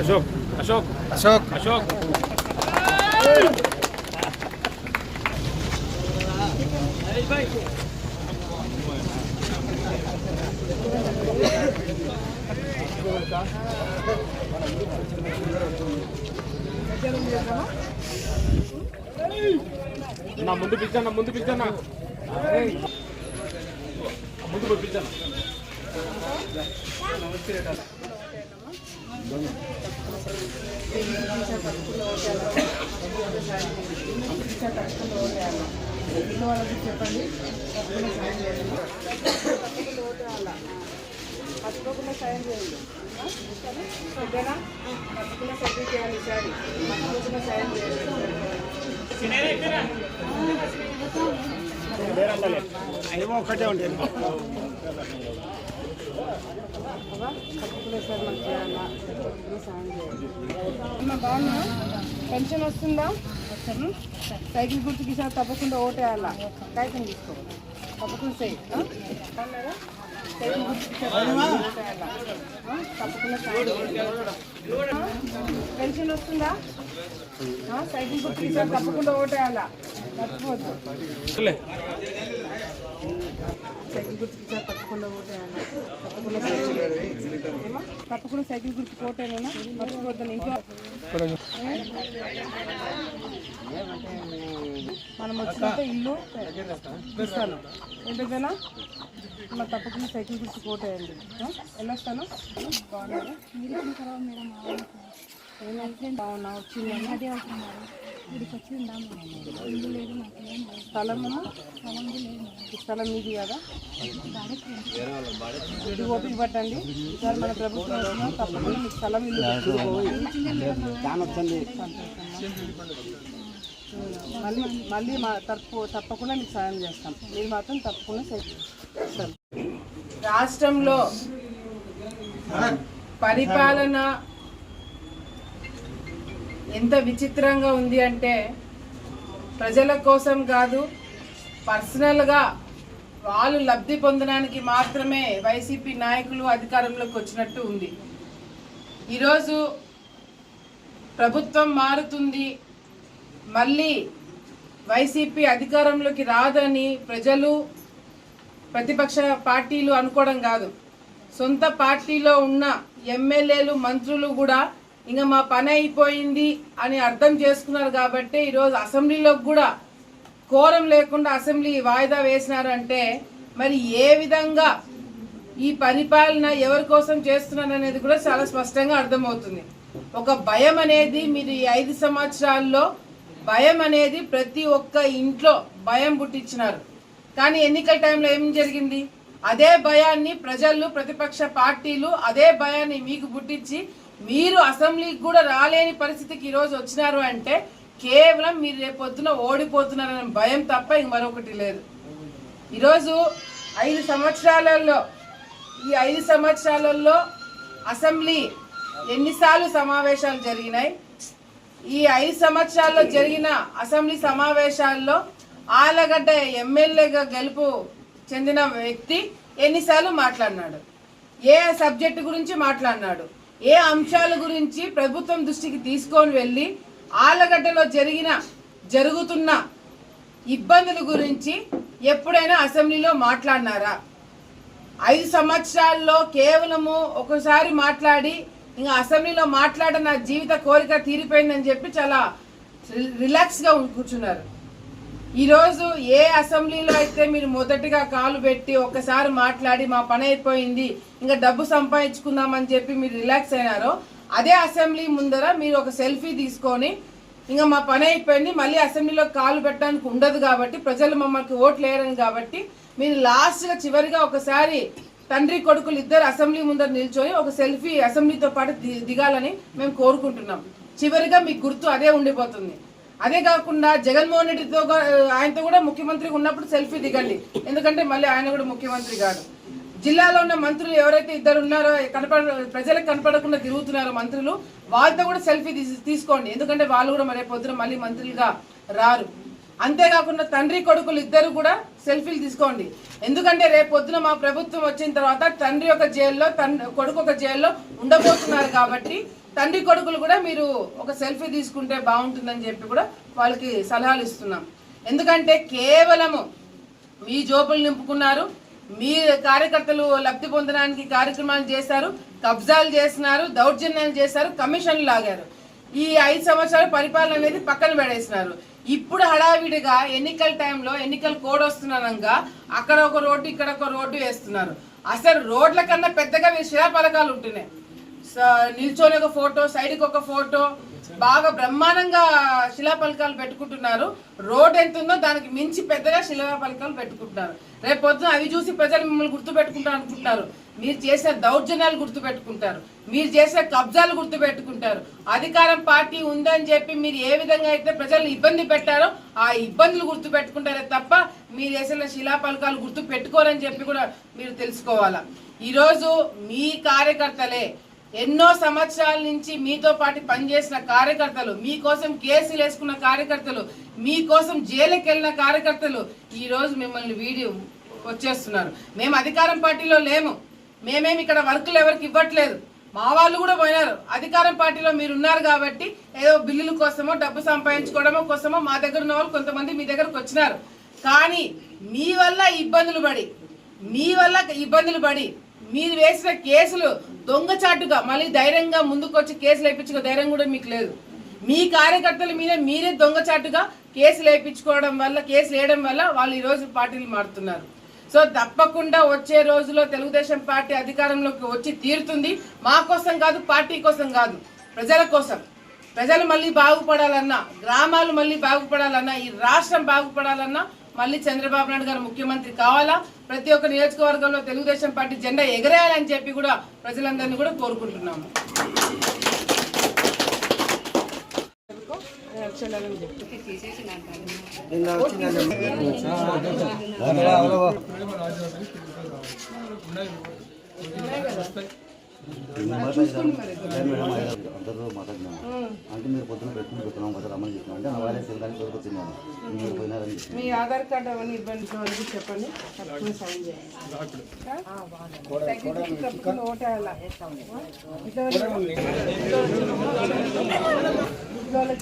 అశోక్ అశోక్ అశోక్ అశోక్ నా ముందు పిచ్చన్న ముందు పిచ్చన్న ముందు పోయి పిచ్చన్న చెప్పండి పట్టుకోకుండా సాయం చేయండి ఆ? ఓకేనా పట్టుకున్న సర్వీస్ చేయాలి ఈసారి పట్టుకోకుండా సాయం చేయండి ఒకటే ఉంటుంది అమ్మ బాగున్నా పెన్షన్ వస్తుందా? సైకిల్ గుర్తుకి ఈసారి తప్పకుండా ఓటేయాలా? కాగితం తీసుకో. తప్పకుండా సై సైకిల్ గుర్తుకి? తప్పకుండా? పెన్షన్ వస్తుందా? ఆ? సైకిల్ గుర్తుకి ఈసారి తప్పకుండా ఓటేయాలా? లే. సైకిల్ గుర్తుకి ఈసారి తప్పకుండా ఓటేయాలా? తప్పకుండా సైకిల్ గుర్తు కోటేనా మర్చిపోద్దాను ఇంట్లో మనం వచ్చినంత ఇల్లు ఇస్తాను. ఏంటంటేనా మరి తప్పకుండా సైకిల్ గుర్తు కోటేయండి ఆ? వెళ్ళొస్తాను. బాగున్నారా? ఏమైతే బాగున్నా వచ్చింది? అదే అవుతున్నారు ఇక్కడికి వచ్చి ఉందాము ఇల్లు లేదు మాకు. ఏం లేదు స్థలము స్థలం లేదు. ఈ స్థలం మీది కదా? ఇది ఓపిక పట్టండి. ఈసారి మన ప్రభుత్వం వచ్చినా తప్పకుండా మీకు స్థలం ఇల్లు మళ్ళీ మళ్ళీ మా తప్పు తప్పకుండా మీకు సాయం చేస్తాం. మీరు మాత్రం తప్పకుండా రాష్ట్రంలో పరిపాలన ఎంత విచిత్రంగా ఉంది అంటే ప్రజల కోసం కాదు పర్సనల్గా వాళ్ళు లబ్ధి పొందడానికి మాత్రమే వైసీపీ నాయకులు అధికారంలోకి వచ్చినట్టు ఉంది. ఈరోజు ప్రభుత్వం మారుతుంది మళ్ళీ వైసీపీ అధికారంలోకి రాదని ప్రజలు ప్రతిపక్ష పార్టీలు అనుకోవడం కాదు. సొంత పార్టీలో ఉన్న ఎమ్మెల్యేలు మంత్రులు కూడా ఇంకా మా పని అయిపోయింది అని అర్థం చేసుకున్నారు కాబట్టి ఈరోజు అసెంబ్లీలోకి కూడా కోరం లేకుండా అసెంబ్లీ వాయిదా వేసినారంటే మరి ఏ విధంగా ఈ పరిపాలన ఎవరి కోసం చేస్తున్నారు అనేది కూడా చాలా స్పష్టంగా అర్థమవుతుంది. ఒక భయం అనేది మీరు ఈ ఐదు సంవత్సరాల్లో భయం అనేది ప్రతి ఒక్క ఇంట్లో భయం పుట్టించినారు. కానీ ఎన్నికల టైంలో ఏం జరిగింది? అదే భయాన్ని ప్రజలు ప్రతిపక్ష పార్టీలు అదే భయాన్ని మీకు పుట్టించి మీరు అసెంబ్లీకి కూడా రాలేని పరిస్థితికి ఈరోజు వచ్చినారు అంటే కేవలం మీరు రేపొద్దున ఓడిపోతున్నారనే భయం తప్ప ఇంక మరొకటి లేదు. ఈరోజు ఐదు సంవత్సరాలలో ఈ ఐదు సంవత్సరాలలో అసెంబ్లీ ఎన్నిసార్లు సమావేశాలు జరిగినాయి. ఈ ఐదు సంవత్సరాల్లో జరిగిన అసెంబ్లీ సమావేశాల్లో ఆలగడ్డ ఎమ్మెల్యేగా గెలుపు చెందిన వ్యక్తి ఎన్నిసార్లు మాట్లాడినాడు? ఏ సబ్జెక్టు గురించి మాట్లాడినాడు? ఏ అంశాల గురించి ప్రభుత్వం దృష్టికి తీసుకొని వెళ్ళి ఆలగడ్డలో జరిగిన జరుగుతున్న ఇబ్బందుల గురించి ఎప్పుడైనా అసెంబ్లీలో మాట్లాడినారా? ఐదు సంవత్సరాల్లో కేవలము ఒకసారి మాట్లాడి ఇంకా అసెంబ్లీలో మాట్లాడ నా జీవిత కోరిక తీరిపోయిందని చెప్పి చాలా రి- రిలాక్స్గా కూర్చున్నారు. ఈరోజు ఏ అసెంబ్లీలో అయితే మీరు మొదటిగా కాలు పెట్టి ఒక్కసారి మాట్లాడి మా పని అయిపోయింది ఇంకా డబ్బు సంపాదించుకుందామని చెప్పి మీరు రిలాక్స్ అయినారో అదే అసెంబ్లీ ముందర మీరు ఒక సెల్ఫీ తీసుకొని ఇంకా మా పని అయిపోయింది మళ్ళీ అసెంబ్లీలో కాలు పెట్టడానికి ఉండదు కాబట్టి ప్రజలు మమ్మల్ని ఓట్లు వేయరని కాబట్టి మీరు లాస్ట్గా చివరిగా ఒకసారి తండ్రి కొడుకులు ఇద్దరు అసెంబ్లీ ముందర నిల్చొని ఒక సెల్ఫీ అసెంబ్లీతో పాటు ది- దిగాలని మేము కోరుకుంటున్నాం. చివరిగా మీకు గుర్తు అదే ఉండిపోతుంది. అదే కాకుండా జగన్మోహన్ రెడ్డితో ఆయనతో కూడా ముఖ్యమంత్రిగా ఉన్నప్పుడు సెల్ఫీ దిగండి. ఎందుకంటే మళ్ళీ ఆయన కూడా ముఖ్యమంత్రి కాదు జిల్లాలో ఉన్న మంత్రులు ఎవరైతే ఇద్దరు ఉన్నారో కనపడ ప్రజలకు కనపడకుండా తిరుగుతున్నారో మంత్రులు వాళ్ళతో కూడా సెల్ఫీ తీసుకోండి. ఎందుకంటే వాళ్ళు కూడా మరే పొద్దున మళ్ళీ మంత్రులుగా రారు. అంతేకాకుండా తండ్రి కొడుకులు ఇద్దరు కూడా సెల్ఫీలు తీసుకోండి. ఎందుకంటే రేపు పొద్దున మా ప్రభుత్వం వచ్చిన తర్వాత తండ్రి ఒక జైల్లో తండ్రి కొడుకు ఒక జైల్లో ఉండబోతున్నారు కాబట్టి తండ్రి కొడుకులు కూడా మీరు ఒక సెల్ఫీ తీసుకుంటే బాగుంటుందని చెప్పి కూడా వాళ్ళకి సలహాలు ఇస్తున్నాం. ఎందుకంటే కేవలము మీ జోబులు నింపుకున్నారు మీ కార్యకర్తలు లబ్ధి పొందడానికి కార్యక్రమాలు చేశారు కబ్జాలు చేస్తున్నారు దౌర్జన్యాలు చేశారు కమిషన్లు లాగారు. ఈ ఐదు సంవత్సరాల పరిపాలన అనేది పక్కన పడేసినారు. ఇప్పుడు హడావిడిగా ఎన్నికల టైంలో ఎన్నికల కోడ్ వస్తున్నానంగా అక్కడ ఒక రోడ్డు ఇక్కడ ఒక రోడ్డు వేస్తున్నారు. అసలు రోడ్ల కన్నా పెద్దగా మీ శిలాపలకాలు ఉంటున్నాయి. నిల్చొని ఒక ఫోటో సైడ్కి ఒక ఫోటో. బాగా బ్రహ్మాండంగా శిలాఫలకాలు పెట్టుకుంటున్నారు. రోడ్ ఎంత ఉందో దానికి మించి పెద్దగా శిలాఫలకాలు పెట్టుకుంటున్నారు. రేపు పొద్దున అవి చూసి ప్రజలు మిమ్మల్ని గుర్తు పెట్టుకుంటారు అనుకుంటున్నారు. మీరు చేసే దౌర్జన్యాలు గుర్తు పెట్టుకుంటారు మీరు చేసే కబ్జాలు గుర్తు పెట్టుకుంటారు అధికారం పార్టీ ఉందని చెప్పి మీరు ఏ విధంగా అయితే ప్రజలను ఇబ్బంది పెట్టారో ఆ ఇబ్బందులు గుర్తు పెట్టుకుంటారే తప్ప మీరు చేసిన శిలాఫలకాలు గుర్తు పెట్టుకోరని చెప్పి కూడా మీరు తెలుసుకోవాలా. ఈరోజు మీ కార్యకర్తలే ఎన్నో సంవత్సరాల నుంచి మీతో పాటు పనిచేసిన కార్యకర్తలు మీకోసం కేసులు వేసుకున్న కార్యకర్తలు మీకోసం జైలుకి వెళ్ళిన కార్యకర్తలు ఈరోజు మిమ్మల్ని వీడియో వచ్చేస్తున్నారు. మేము అధికారం పార్టీలో లేము. మేమేమి ఇక్కడ వర్కులు ఎవరికి ఇవ్వట్లేదు. మా వాళ్ళు కూడా పోయినారు. అధికారం పార్టీలో మీరు ఉన్నారు కాబట్టి ఏదో బిల్లుల కోసమో డబ్బు సంపాదించుకోవడమో కోసమో మా దగ్గర ఉన్న వాళ్ళు కొంతమంది మీ దగ్గరకు వచ్చినారు. కానీ మీ వల్ల ఇబ్బందులు పడి మీ వల్ల ఇబ్బందులు పడి మీరు వేసిన కేసులు దొంగచాటుగా మళ్ళీ ధైర్యంగా ముందుకు వచ్చి కేసులు వేయించుకో ధైర్యం కూడా మీకు లేదు. మీ కార్యకర్తల మీద మీరే దొంగచాటుగా కేసులు వేయించుకోవడం వల్ల కేసులు వేయడం వల్ల వాళ్ళు ఈరోజు పార్టీలు మారుతున్నారు. సో తప్పకుండా వచ్చే రోజులో తెలుగుదేశం పార్టీ అధికారంలోకి వచ్చి తీరుతుంది. మా కోసం కాదు పార్టీ కోసం కాదు ప్రజల కోసం. ప్రజలు మళ్ళీ బాగుపడాలన్నా గ్రామాలు మళ్ళీ బాగుపడాలన్నా ఈ రాష్ట్రం బాగుపడాలన్నా మళ్ళీ చంద్రబాబు నాయుడు గారు ముఖ్యమంత్రి కావాలా? ప్రతి ఒక్క నియోజకవర్గంలో తెలుగుదేశం పార్టీ జెండా ఎగరేయాలని చెప్పి కూడా ప్రజలందరినీ కూడా కోరుకుంటున్నాము. అందరూ మాట్లాడినాము అంటే మీరు పొద్దున పెట్టుకుని పెట్టుకున్నాం కదా రమ్మని చెప్పినాం. అంటే వాళ్ళే తినడానికి దొరుకుతున్నాము మీరు పోయినారని మీ ఆధార్ కార్డు అవన్నీ ఇబ్బంది చెప్పండి. తప్పకుండా సైన్ చేయండి. ఓటేయాలా?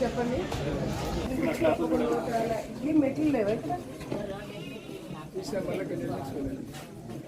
చెప్పండి. ఇడ్లీ మెట్లు లేవా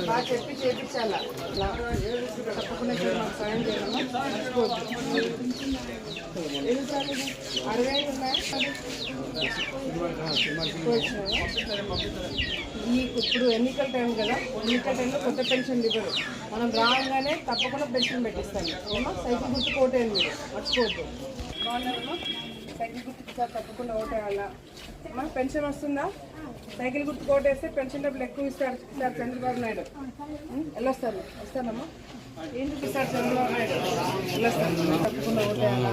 బాగా చెప్పి. చేపించాలా తప్పకుండా సాయం అరవై ఈ ఇప్పుడు ఎన్నికల టైం కదా ఎన్నికల టైంలో కొత్త పెన్షన్ ఇవ్వరు మనం రాగానే తప్పకుండా పెన్షన్ పెట్టిస్తాను ఏమో సైకిల్ గుర్తు కోటేయండి మీరు మర్చిపోవద్దు సైకిల్ గుర్తుకు సార్ తప్పకుండా ఓటేయాలా? అమ్మా పెన్షన్ వస్తుందా? సైకిల్ గుర్తు కోటేస్తే పెన్షన్ డబ్బులు ఎక్కువ ఇస్తారు సార్ చంద్రబాబు నాయుడు. ఉం? వెళ్ళొస్తారు. వస్తానమ్మా ఏం చూపిస్తారు చంద్రబాబు నాయుడు? వెళ్ళొస్తాను తప్పకుండా ఓటేయాలా?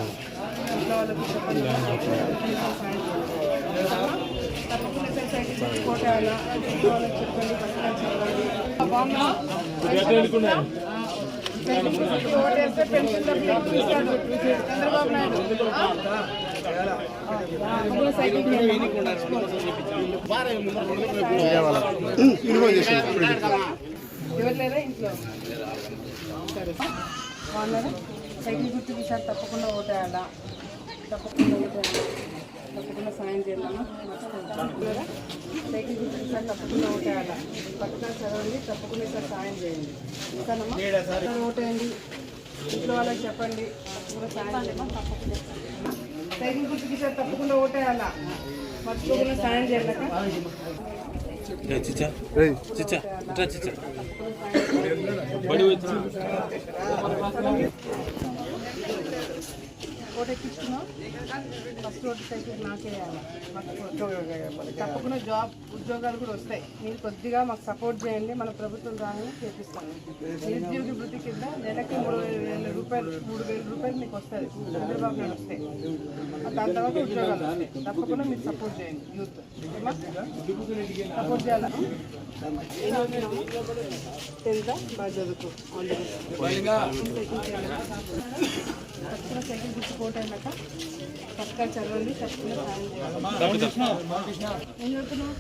ఇంట్లో వాళ్ళకి. తప్పకుండా సార్ సైకిల్ గుర్తు కోటేయాలా ఇంట్లో వాళ్ళకి చెప్పండి. గుర్తుకు ఓటేస్తే పెన్షన్ డబ్బులు ఎక్కువ ఇస్తాడు చంద్రబాబు నాయుడు. సైకిల్ చేయాలి. ఇంట్లో సరే సైకిల్ గుర్తుకి సార్ తప్పకుండా ఓటేయాలా తప్పకుండా ఓటేయాలా తప్పకుండా సాయం చేయాలమ్మా సైకిల్ గుర్తుకి సార్ తప్పకుండా ఓటేయాలా పక్కన చదవండి తప్పకుండా సార్ సాయం చేయండి. ఇంకా ఓటేయండి ఇంట్లో వాళ్ళకి చెప్పండి. తప్పకుండా సాయం చేయండి. తప్పకుండా సైకిల్ గుర్తుకి సార్ తప్పకుండా ఓటేయాలా. మర్చిపోకుండా సాయం చేయాలక బడి వచ్చిన ఓటు ఎక్కించుకున్నావు? ఫస్ట్ ఓటు సైకిల్ నాకే తప్పకుండా జాబ్ ఉద్యోగాలు కూడా వస్తాయి. మీరు కొద్దిగా మాకు సపోర్ట్ చేయండి. మన ప్రభుత్వం రాని చేపిస్తాను నిరుద్యోగి వృత్తి కింద నెలకి మూడు వేల రూపాయలు మూడు వేల రూపాయలు మీకు వస్తుంది చంద్రబాబు నాయుడు వస్తాయి దాని తర్వాత ఉద్యోగాలు వస్తాయి. తప్పకుండా మీరు సపోర్ట్ చేయండి. యూత్ సపోర్ట్ చేయాలా? తెలుసా? బాగా చదువుకో ఆల్ సైకిల్ గుర్తు అయినాక పక్కన చదవండి తప్పకుండా సాయం చేయాలి ఏం చదువుతున్నావు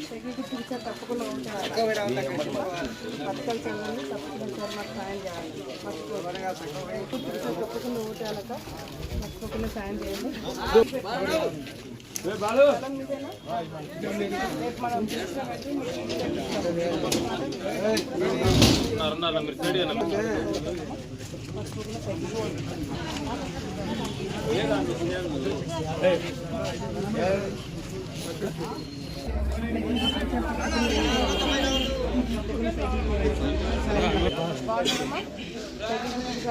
సైకిల్ తప్పకుండా ఉంటారు పథకాలు చదవండి తప్పకుండా సార్ మాకు సాయం చేయాలి తప్పకుండా ఓటాలక మర్చిపోకుండా సాయం చేయండి మీరు రెడీ అన్న బాగుందమ్మా సైకిల్ గుర్తుగా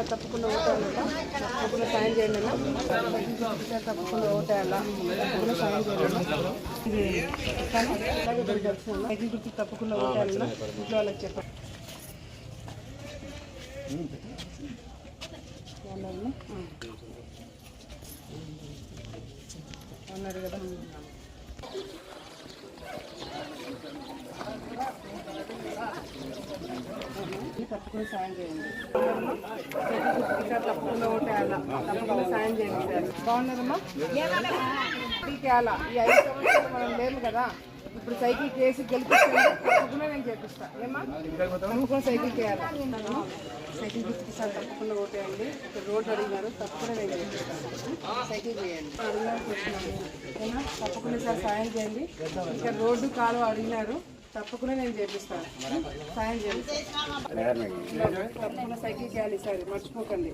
తప్పకుండా ఓటాయాలట తప్పకుండా సాయం చేయండి అన్న తప్పకుండా ఓటాయాలా తప్పకుండా సాయం చేయండి ఇది ఇస్తాను అలాగే మీరు తెలుసు సైకిల్ తప్పకుండా ఓటాయాలన్నా ఇంట్లో వాళ్ళకి చెప్పండి బాగున్నారమ్మా? అన్నారు కదా. తప్పకుండా సాయం చేయండి. తప్పకుండా చేయండి సార్. ఈ ఐదు సంవత్సరాలు మనం లేము కదా. ఇప్పుడు సైకిల్ కేసి గెలిపిస్తుంది తప్పకుండా నేను చేపిస్తా? ఏమా తప్పకుండా సైకిల్కి వేయాలా సైకిల్ గుర్తుకి తప్పకుండా ఓటేయండి. ఇక్కడ రోడ్డు అడిగినారు తప్పకుండా నేను చేపిస్తాను. సైకిల్ చేయండి అడిగినారు చేస్తున్నాను తప్పకుండా సార్ సాయం చేయండి. ఇక్కడ రోడ్డు కాలువ అడిగినారు తప్పకుండా నేను చేపిస్తాను. సాయం చేయండి తప్పకుండా సైకిల్ చేయాలి సార్ మర్చిపోకండి.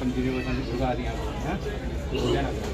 अपन वीडियो बनाने के बाद यहाँ